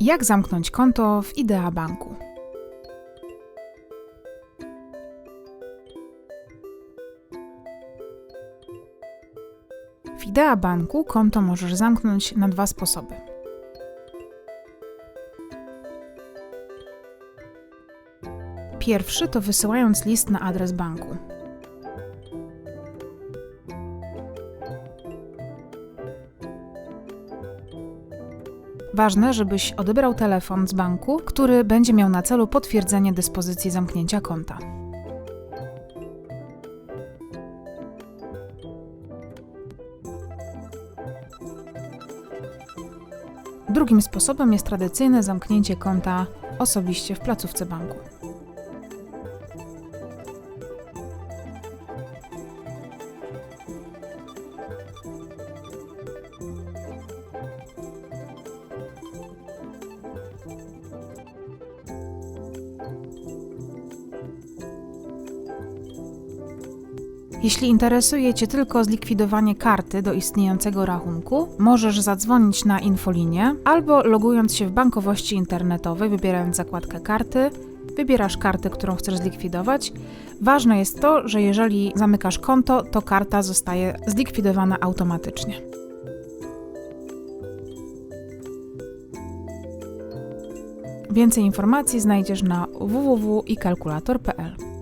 Jak zamknąć konto w Idea Banku? W Idea Banku konto możesz zamknąć na dwa sposoby. Pierwszy to wysyłając list na adres banku. Ważne, żebyś odebrał telefon z banku, który będzie miał na celu potwierdzenie dyspozycji zamknięcia konta. Drugim sposobem jest tradycyjne zamknięcie konta osobiście w placówce banku. Jeśli interesuje Cię tylko zlikwidowanie karty do istniejącego rachunku, możesz zadzwonić na infolinię albo logując się w bankowości internetowej, wybierając zakładkę karty, wybierasz kartę, którą chcesz zlikwidować. Ważne jest to, że jeżeli zamykasz konto, to karta zostaje zlikwidowana automatycznie. Więcej informacji znajdziesz na www.ikalkulator.pl.